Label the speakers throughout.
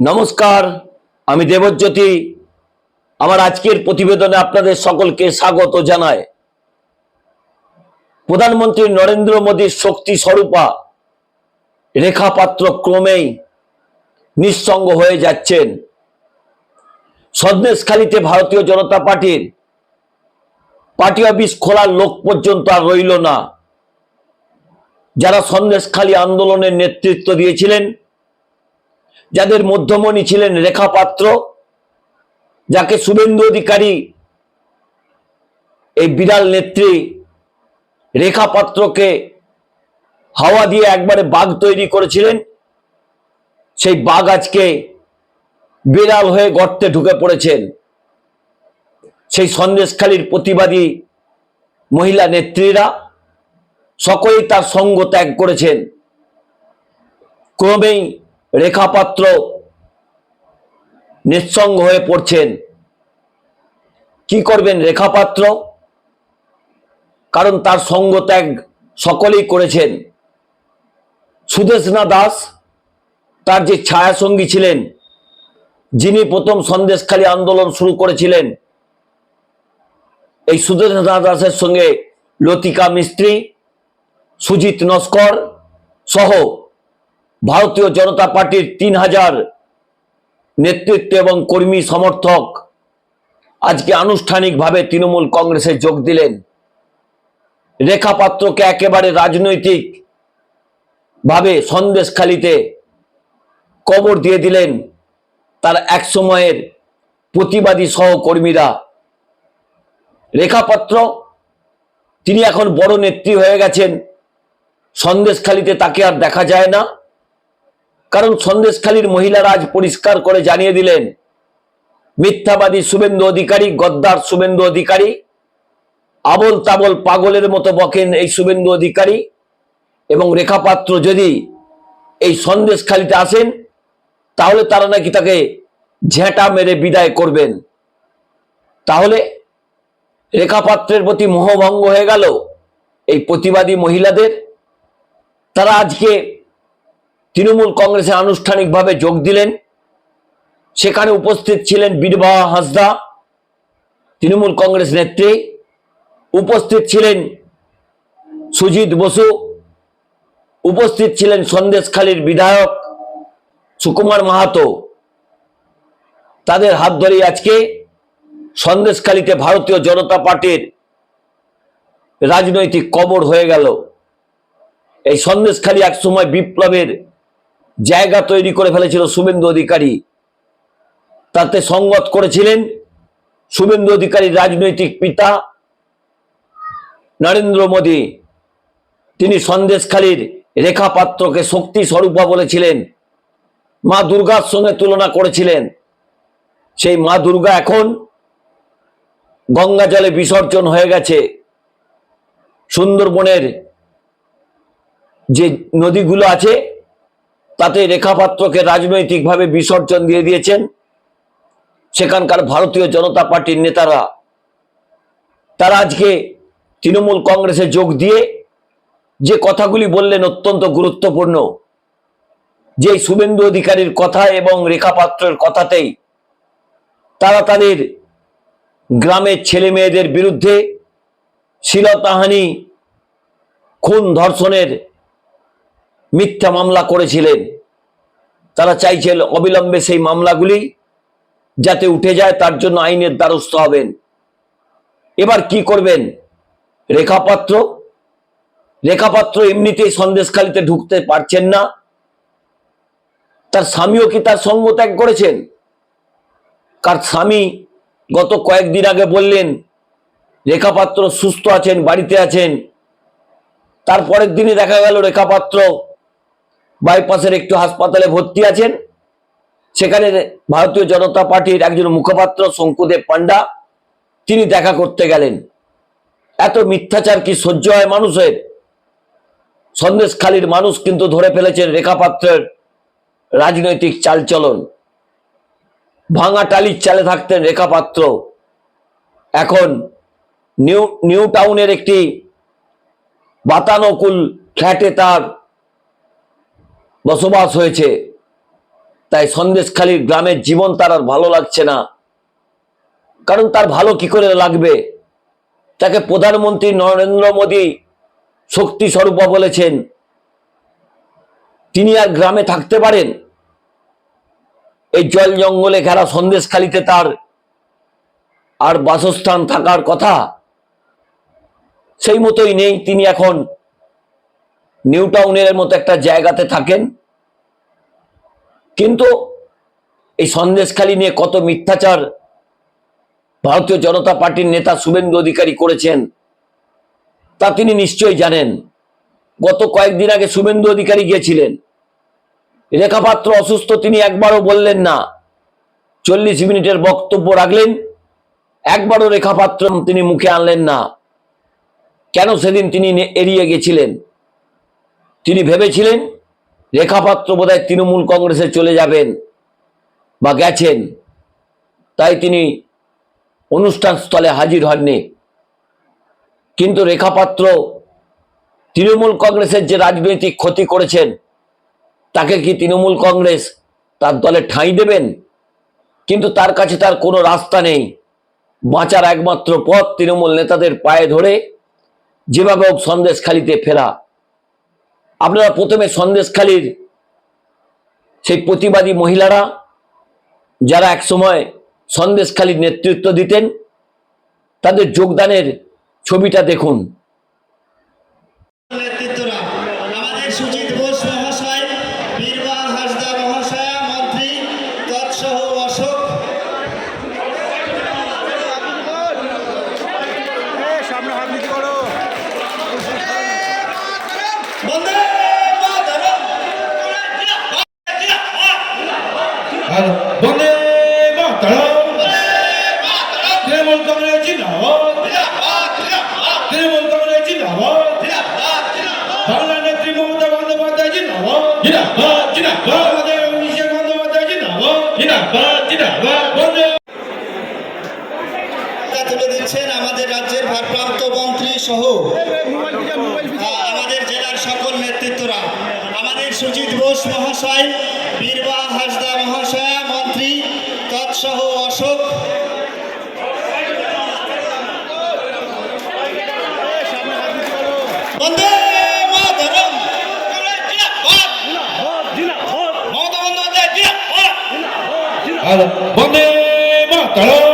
Speaker 1: নমস্কার, আমি দেবজ্যোতি। আমার আজকের প্রতিবেদনে আপনাদের সকলকে স্বাগত জানায় প্রধানমন্ত্রী নরেন্দ্র মোদীর শক্তি স্বরূপা রেখাপাত্র ক্রমেই নিঃসঙ্গ হয়ে যাচ্ছেন। সন্দেশখালীতে ভারতীয় জনতা পার্টির পার্টি অফিস খোলার লোক পর্যন্ত আর রইল না। যারা সন্দেশখালী আন্দোলনের নেতৃত্ব দিয়েছিলেন যাদের মধ্যমণি ছিলেন রেখা পাত্র, যাকে শুভেন্দু অধিকারী, এই বিড়াল নেত্রী রেখা পাত্রকে হাওয়া দিয়ে একবারে বাঘ তৈরি করেছিলেন। সেই বাঘ আজকে বিড়াল হয়ে গর্তে ঢুকে পড়েছেন। সেই সন্দেশখালীর প্রতিবাদী মহিলা নেত্রীরা সকলেই তার সঙ্গ ত্যাগ করেছেন। ক্রমেই রেখাপাত্র নিঃসঙ্গ হয়ে পড়ছেন। কি করবেন রেখাপাত্র? কারণ তার সঙ্গ ত্যাগ সকলেই করেছেন। সুদেশনা দাস তার যে ছায়াসঙ্গী ছিলেন, যিনি প্রথম সন্দেশখালী আন্দোলন শুরু করেছিলেন, এই সুদেশনা দাসের সঙ্গে লতিকা মিস্ত্রি, সুজিত নস্কর সহ ভারতীয় জনতা পার্টির তিন হাজার নেতৃত্ব এবং কর্মী সমর্থক আজকে আনুষ্ঠানিকভাবে তৃণমূল কংগ্রেসে যোগ দিলেন। রেখা পাত্রকে একেবারে রাজনৈতিক ভাবে সন্দেশখালিতে কবর দিয়ে দিলেন তার এক সময়ের প্রতিবাদী সহকর্মীরা। রেখাপাত্র তিনি এখন বড় নেত্রী হয়ে গেছেন। সন্দেশখালিতে তাকে আর দেখা যায় না। কারণ সন্দেশখালীর মহিলারা আজ পরিষ্কার করে জানিয়ে দিলেন, মিথ্যাবাদী শুভেন্দু অধিকারী, গদ্দার শুভেন্দু অধিকারী আবল তাবল পাগলের মতো বকেন এই শুভেন্দু অধিকারী এবং রেখাপাত্র যদি এই সন্দেশখালিতে আসেন, তাহলে তারা নাকি তাকে ঝেঁটা মেরে বিদায় করবেন। তাহলে রেখাপাত্রের প্রতি মোহভঙ্গ হয়ে গেল এই প্রতিবাদী মহিলাদের। তারা আজকে তৃণমূল কংগ্রেসে আনুষ্ঠানিকভাবে যোগ দিলেন। সেখানে উপস্থিত ছিলেন বীরবাহা হাসদা, তৃণমূল কংগ্রেস নেত্রী। উপস্থিত ছিলেন সুজিত বসু। উপস্থিত ছিলেন সন্দেশখালীর বিধায়ক সুকুমার মাহাতো। তাদের হাত ধরেই আজকে সন্দেশখালীতে ভারতীয় জনতা পার্টির রাজনৈতিক কবর হয়ে গেল। এই সন্দেশখালী একসময় বিপ্লবের জায়গা তৈরি করে ফেলেছিল শুভেন্দু অধিকারী। তাতে সঙ্গত করেছিলেন শুভেন্দু অধিকারীর রাজনৈতিক পিতা নরেন্দ্র মোদী। তিনি সন্দেশখালীর রেখা পাত্রকে শক্তি স্বরূপা বলেছিলেন। মা দুর্গার সঙ্গে তুলনা করেছিলেন। সেই মা দুর্গা এখন গঙ্গা জলে বিসর্জন হয়ে গেছে। সুন্দরবনের যে নদীগুলো আছে তাতে রেখাপাত্রকে রাজনৈতিকভাবে বিসর্জন দিয়ে দিয়েছেন। সেখানকার ভারতীয় জনতা পার্টির নেতারা। তারা আজকে তৃণমূল কংগ্রেসে যোগ দিয়ে যে কথাগুলি বললেন অত্যন্ত গুরুত্বপূর্ণ। যে শুভেন্দু অধিকারীর কথা এবং রেখাপাত্রের কথাতেই তারা তাদের গ্রামের ছেলে মেয়েদের বিরুদ্ধে শিলতাহানি, খুন ধর্ষণের মিথ্যা মামলা করেছিলেন। তারা চাইছেন অবিলম্বে সেই মামলাগুলি যাতে উঠে যায়, তার জন্য আইনের দ্বারস্থ হবেন। এবার কি করবেন? রেখাপাত্র? রেখাপাত্র এমনিতেই সন্দেশখালিতে ঢুকতে পারছেন না। তার স্বামীও কি তার সঙ্গ ত্যাগ করেছেন? কার স্বামী গত কয়েকদিন আগে বললেন, রেখাপাত্র সুস্থ আছেন, বাড়িতে আছেন। তারপরের দিনই দেখা গেল রেখাপাত্র বাইপাসের একটু হাসপাতালে ভর্তি আছেন। সেখানে ভারতীয় জনতা পার্টির একজন মুখপাত্র শঙ্কুদেব পান্ডা তিনি দেখা করতে গেলেন। এত মিথ্যাচার কি সহ্য হয় মানুষের? সন্দেশখালীর মানুষ কিন্তু ধরে ফেলেছেন রেখাপাত্রের রাজনৈতিক চালচলন। ভাঙা টালির চালে থাকতেন রেখাপাত্র। এখন নিউ নিউ টাউনের একটি বাতানুকুল ফ্ল্যাটে তার বসবাস হয়েছে। তাই সন্দেশখালীর গ্রামের জীবন তার আর ভালো লাগছে না। কারণ তার ভালো কি করে লাগবে? তাকে প্রধানমন্ত্রী নরেন্দ্র মোদী শক্তি স্বরূপা বলেছেন। তিনি আর গ্রামে থাকতে পারেন? এই জল জঙ্গলে ঘেরা সন্দেশখালিতে তার আর বাসস্থান থাকার কথা? সেই মতোই নেই, তিনি এখন নিউ টাউনের মতো একটা জায়গাতে থাকেন। কিন্তু এই সন্দেশখালী নিয়ে কত মিথ্যাচার ভারতীয় জনতা পার্টির নেতা শুভেন্দু অধিকারী করেছেন, তা তিনি নিশ্চয়ই জানেন। গত কয়েকদিন আগে শুভেন্দু অধিকারী গিয়েছিলেন। রেখাপাত্র অসুস্থ তিনি একবারও বললেন না। চল্লিশ মিনিটের বক্তব্য রাখলেন, একবারও রেখাপাত্র তিনি মুখে আনলেন না। কেন সেদিন তিনি এড়িয়ে গেছিলেন? তিনি ভেবেছিলেন, রেখাপাত্র বোধহয় তৃণমূল কংগ্রেসে চলে যাবেন বা গেছেন। তাই তিনি অনুষ্ঠান স্থলে হাজির হননি। কিন্তু রেখাপাত্র তৃণমূল কংগ্রেসের যে রাজনৈতিক ক্ষতি করেছেন, তাকে কি তৃণমূল কংগ্রেস তার দলে ঠাঁই দেবেন? কিন্তু তার কাছে তার কোনো রাস্তা নেই। বাঁচার একমাত্র পথ তৃণমূল নেতাদের পায়ে ধরে, যেভাবে হোক সন্দেশখালিতে ফেরা। আপনারা প্রথমে সন্দেশখালীর সেই প্রতিবাদী মহিলারা যারা একসময় সন্দেশখালীর নেতৃত্ব দিতেন, তাদের যোগদানের ছবিটা দেখুন।
Speaker 2: বন্দে মাতরম।
Speaker 3: তৃণমূল কংগ্রেস জিন্দাবাদ। তৃণমূল কংগ্রেস জিন্দাবাদ। বাংলা নেত্রী মমতা বন্দ্যোপাধ্যায় জিন্দাবাদ। জিন্দাবাদ জিন্দাবাদ। আমাদের অভিষেক বন্দ্যোপাধ্যায় জিন্দাবাদ। জিন্দাবাদ জিন্দাবাদ। বন্দে।
Speaker 2: তুলে দিচ্ছেন আমাদের রাজ্যের ভারপ্রাপ্ত মন্ত্রী সহ আহ, আমাদের জেলার সকল নেতৃত্বরা আমাদের সুজিত বোস মহাশয় বীরবাল হাসদা মহাশয়া মন্ত্রী তৎসহ অশোক।
Speaker 3: হ্যালো বন্দে মাতরম।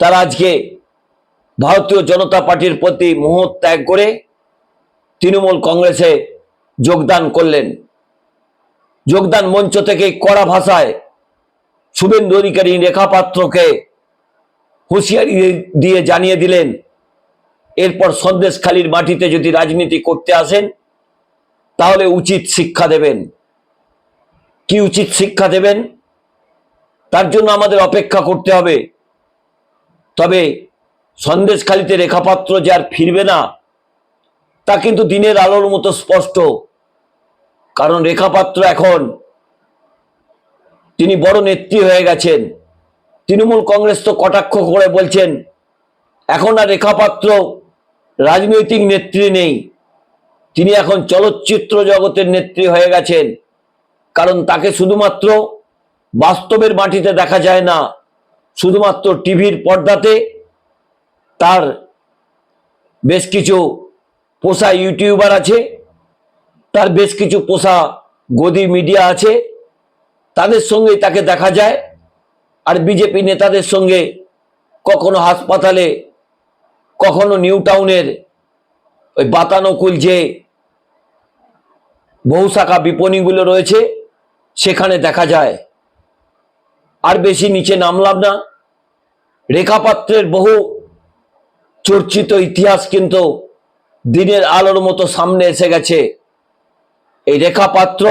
Speaker 1: তারা আজকে ভারতীয় জনতা পার্টির প্রতি মোহ ত্যাগ করে তৃণমূল কংগ্রেসে যোগদান করলেন। যোগদান মঞ্চ থেকে কড়া ভাষায় শুভেন্দু অধিকারী রেখাপাত্রকে হুঁশিয়ারি দিয়ে জানিয়ে দিলেন, এরপর সন্দেশখালির মাটিতে যদি রাজনীতি করতে আসেন, তাহলে উচিত শিক্ষা দেবেন। কি উচিত শিক্ষা দেবেন? তার জন্য আমাদের অপেক্ষা করতে হবে। তবে সন্দেশখালিতে রেখাপাত্র যে আর ফিরবে না, তা কিন্তু দিনের আলোর মতো স্পষ্ট। কারণ রেখাপাত্র এখন তিনি বড় নেত্রী হয়ে গেছেন। তৃণমূল কংগ্রেস তো কটাক্ষ করে বলছেন, এখন আর রেখাপাত্র রাজনৈতিক নেত্রী নেই। তিনি এখন চলচ্চিত্র জগতের নেত্রী হয়ে গেছেন। কারণ তাকে শুধুমাত্র বাস্তবের মাটিতে দেখা যায় না। শুধুমাত্র টিভির পর্দাতে তার বেশ কিছু পোষা ইউটিউবার আছে, তার বেশ কিছু পোষা গদি মিডিয়া আছে, তাদের সঙ্গে তাকে দেখা যায়। আর বিজেপি নেতাদের সঙ্গে কখনো হাসপাতালে, কখনো নিউ টাউনের ওই বাতানুকুল যে বহু শাখা বিপণীগুলো রয়েছে, সেখানে দেখা যায়। আর বেশি নিচে নামলাম না। রেখাপাত্রের বহু চর্চিত ইতিহাস কিন্তু দিনের আলোর মতো সামনে এসে গেছে। এই রেখাপাত্র,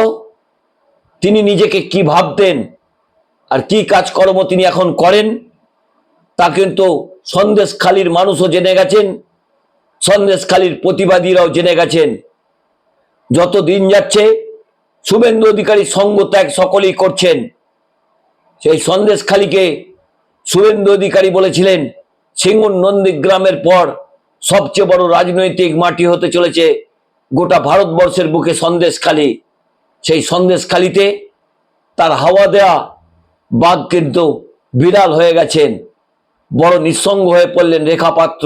Speaker 1: তিনি নিজেকে কি ভাবতেন আর কি কাজকর্ম তিনি এখন করেন, তা কিন্তু সন্দেশখালীর মানুষও জেনে গেছেন, সন্দেশখালীর প্রতিবাদীরাও জেনে গেছেন। যত দিন যাচ্ছে, শুভেন্দু অধিকারী সঙ্গ ত্যাগ সকলেই করছেন। সেই সন্দেশখালীকে শুভেন্দু অধিকারী বলেছিলেন, সিঙ্গুর নন্দীগ্রামের পর সবচেয়ে বড় রাজনৈতিক মাটি হতে চলেছে গোটা ভারতবর্ষের বুকে সন্দেশখালী। সেই সন্দেশখালীতে তার হাওয়া দেয়া বাঘ কিন্তু বিড়াল হয়ে গেছেন। বড় নিঃসঙ্গ হয়ে পড়লেন রেখাপাত্র।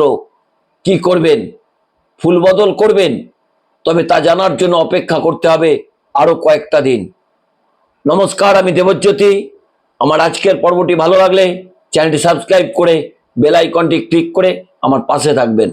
Speaker 1: কি করবেন? ফুল বদল করবেন? তবে তা জানার জন্য অপেক্ষা করতে হবে আরও কয়েকটা দিন। নমস্কার, আমি দেবজ্যোতি। আমার আজকের পর্বটি ভালো লাগলে চ্যানেলটি সাবস্ক্রাইব করে বেল আইকনটি ক্লিক করে আমার পাশে থাকবেন।